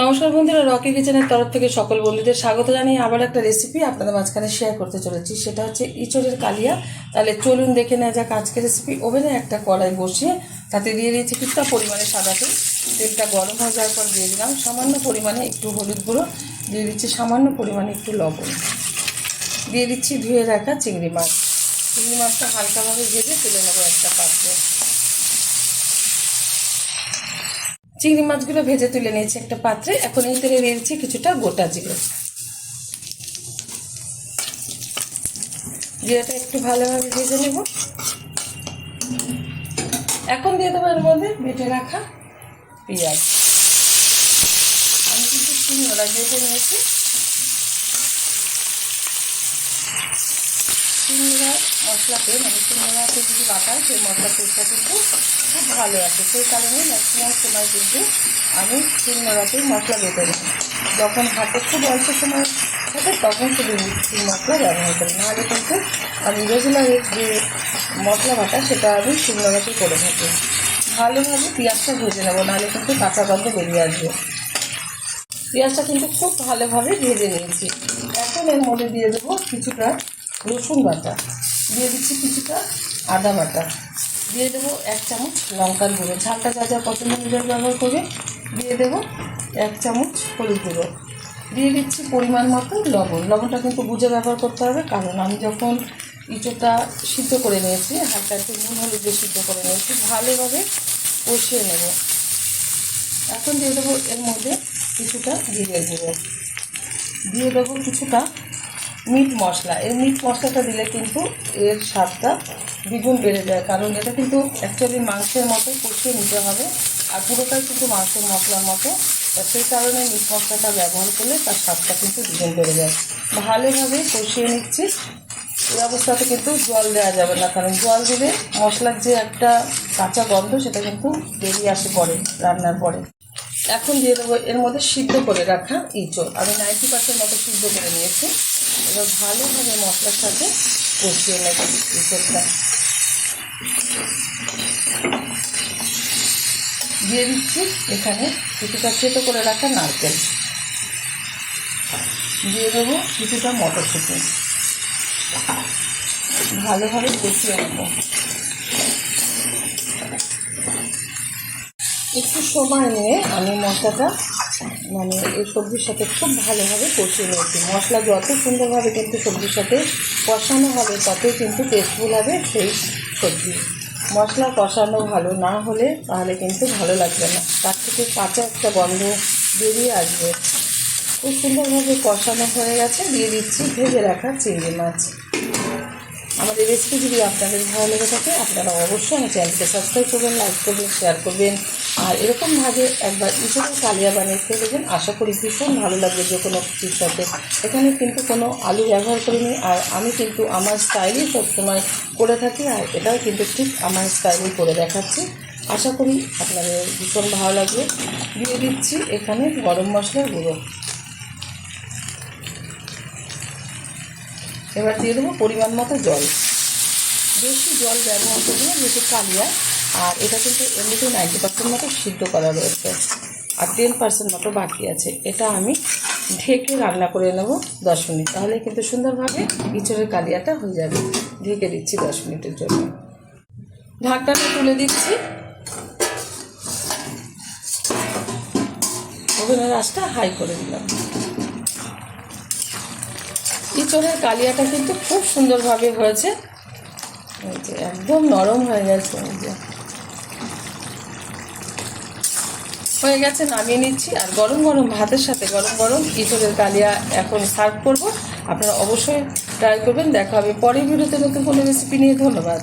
নমস্কার বন্ধুরা, রকি কিচেনের তরফ থেকে সকল বন্ধুদের স্বাগত জানিয়ে আবার একটা রেসিপি আপনাদের মাঝখানে শেয়ার করতে চলেছি। সেটা হচ্ছে ইঁচড়ের কালিয়া। তাহলে চলুন দেখে নেওয়া যাক আজকের রেসিপি ওভেনে একটা কড়াই বসিয়ে তাতে দিয়ে দিয়েছি কিছুটা পরিমাণে সাদা তেল। তেলটা গরম হয়ে যাওয়ার পর দিয়ে দিলাম সামান্য পরিমাণে একটু হলুদ গুঁড়ো। দিয়ে দিচ্ছি সামান্য পরিমাণে একটু লবণ। দিয়ে দিচ্ছি ধুয়ে রাখা চিংড়ি মাছ। চিংড়ি মাছটা হালকাভাবে ভেজে তুলে নেব একটা পাত্রে। চিংড়ি মাছগুলো ভেজে তুলে নিয়েছি একটা পাত্রে। এখন এই তেলে দিচ্ছি কিছুটা গোটা জিরে। জিরাটা একটু ভালোভাবে ভেজে নেব। এখন দিয়ে দেবো এর মধ্যে বেটে রাখা পেঁয়াজ। আমি কিন্তু শিঙড়া বেটে নিয়েছি। শিঙড়া মশলাতে মানে শিঙড়াতে যদি বাটা, সেই মশলা টেস্টটা কিন্তু খুব ভালো আছে সেই কারণে ম্যাক্সিমাম সময় কিন্তু আমি শিঙড়াতে মশলা বেটে নিই। যখন হাতে খুব অল্প সময় থাকে, তখন শুধু মিক্সি মশলা ব্যবহার করি। নাহলে কিন্তু আমি রেগুলারের যে মশলা বাটা, সেটা আমি শিঙড়াতে করে থাকি। ভালোভাবে পেঁয়াজটা ভেজে নেব, নাহলে কিন্তু কাঁচা গন্ধ বেরিয়ে আসবে। পেঁয়াজটা কিন্তু খুব ভালোভাবে ভেজে নিয়েছি। এখন এর মধ্যে দিয়ে দেবো কিছুটা রসুন বাটা, দিয়ে দিচ্ছি কিছুটা আদা বাটা। দিয়ে দেবো এক চামচ লঙ্কার গুঁড়ো। ঝালটা যা যা পছন্দ অনুযায়ী ব্যবহার করবে। দিয়ে দেবো এক চামচ হলুদ গুঁড়ো। দিয়ে দিচ্ছি পরিমাণ মতো লবণ। লবণটা কিন্তু বুঝে ব্যবহার করতে হবে, কারণ আমি যখন ইঁচোটা সিদ্ধ করে নিয়েছি, হালকা একটু নুন হলুদ দিয়ে সিদ্ধ করে নিয়েছি, ভালোভাবে কষিয়ে নেব। এখন দিয়ে দেবো এর মধ্যে কিছুটা জিরে গুঁড়ো। দিয়ে দেবো কিছুটা মিট মশলা। এই মিট মশলাটা দিলে কিন্তু এর স্বাদটা দ্বিগুণ বেড়ে যায়। কারণ এটা কিন্তু অ্যাকচুয়ালি মাংসের মতো কষিয়ে নিতে হবে আর পুরোটাই কিন্তু মাংসের মশলার মতো। সেই কারণে মিট মশলাটা ব্যবহার করলে তার স্বাদটা কিন্তু দ্বিগুণ বেড়ে যায়। ভালোভাবে কষিয়ে নিচ্ছি। এই অবস্থাতে কিন্তু জল দেওয়া যাবে না। কারণ জল দিলে মশলার যে একটা কাঁচা গন্ধ সেটা কিন্তু বেরিয়ে আসে পরে, রান্নার পরে। এখন দিয়ে দেবো, এর মধ্যে সিদ্ধ করে রাখা ইঁচড়। আমি নাইনটি পার্সেন্ট মতো সিদ্ধ করে নিয়েছি। এবার ভালোভাবে মশলার সাথে কষিয়ে নেব ইঁচড়টা। দিয়ে দিচ্ছি এখানে কিছুটা চেতো করে রাখা নারকেল। দিয়ে দেবো কিছুটা মটরশুঁটি। ভালোভাবে কষিয়ে নেব। একটু সময় নিয়ে আমি মশলাটা মানে এই সবজির সাথে খুব ভালোভাবে কষিয়ে নিয়েছি। মশলা যত সুন্দরভাবে কিন্তু সবজির সাথে কষানো হবে ততই কিন্তু টেস্টফুল হবে সেই সবজি। মশলা কষানো ভালো না হলে তাহলে কিন্তু ভালো লাগবে না। তার থেকে কাঁচা একটা গন্ধ বেরিয়ে আসবে। খুব সুন্দরভাবে কষানো হয়ে গেছে। দিয়ে দিচ্ছি ভেজে রাখা চিংড়ি মাছ। আমাদের রেসিপি যদি আপনাদের ভালো লেগে থাকে, আপনারা অবশ্যই আমার চ্যানেলকে সাবস্ক্রাইব করবেন লাইক করবেন শেয়ার করবেন। আর এরকমভাবে একবার ইঁচড়ের কালিয়া বানিয়ে খেয়ে দেবেন আশা করি ভীষণ ভালো লাগবে যে কোনো কিছুর সাথে। এখানে কিন্তু কোনো আলু ব্যবহার করিনি আর আমি কিন্তু আমার স্টাইলেই সবসময় করে থাকি আর এটাও কিন্তু ঠিক আমার স্টাইলেই করে দেখাচ্ছি। আশা করি আপনাদের ভীষণ ভালো লাগবে। দিয়ে দিচ্ছি এখানে গরম মশলার গুঁড়ো। এবার দিয়ে দেবো পরিমাণ মতো জল। বেশি জল ব্যবহার করব যেহেতু কালিয়া। আর এটা কিন্তু এমনিতেই নাইনটি পার্সেন্ট মতো সিদ্ধ করা রয়েছে আর টেন পার্সেন্ট মতো বাকি আছে। এটা আমি ঢেকে রান্না করে নেব দশ মিনিট। তাহলে কিন্তু সুন্দরভাবে ইঁচড়ের কালিয়াটা হয়ে যাবে। ঢেকে দিচ্ছি দশ মিনিটের জন্য। ঢাকনাটা তুলে দিচ্ছি। ওভেনের আঁচটা হাই করে দিলাম। ইঁচড়ের কালিয়াটা কিন্তু খুব সুন্দরভাবে হয়েছে। একদম নরম হয়ে গেছে হয়ে গেছে, নামিয়ে নিচ্ছি। আর গরম গরম ভাতের সাথে গরম গরম ইঁচড়ের কালিয়া এখন সার্ভ করব। আপনারা অবশ্যই ট্রাই করবেন। দেখা হবে পরের ভিডিওতে নতুন কোনো রেসিপি নিয়ে। ধন্যবাদ।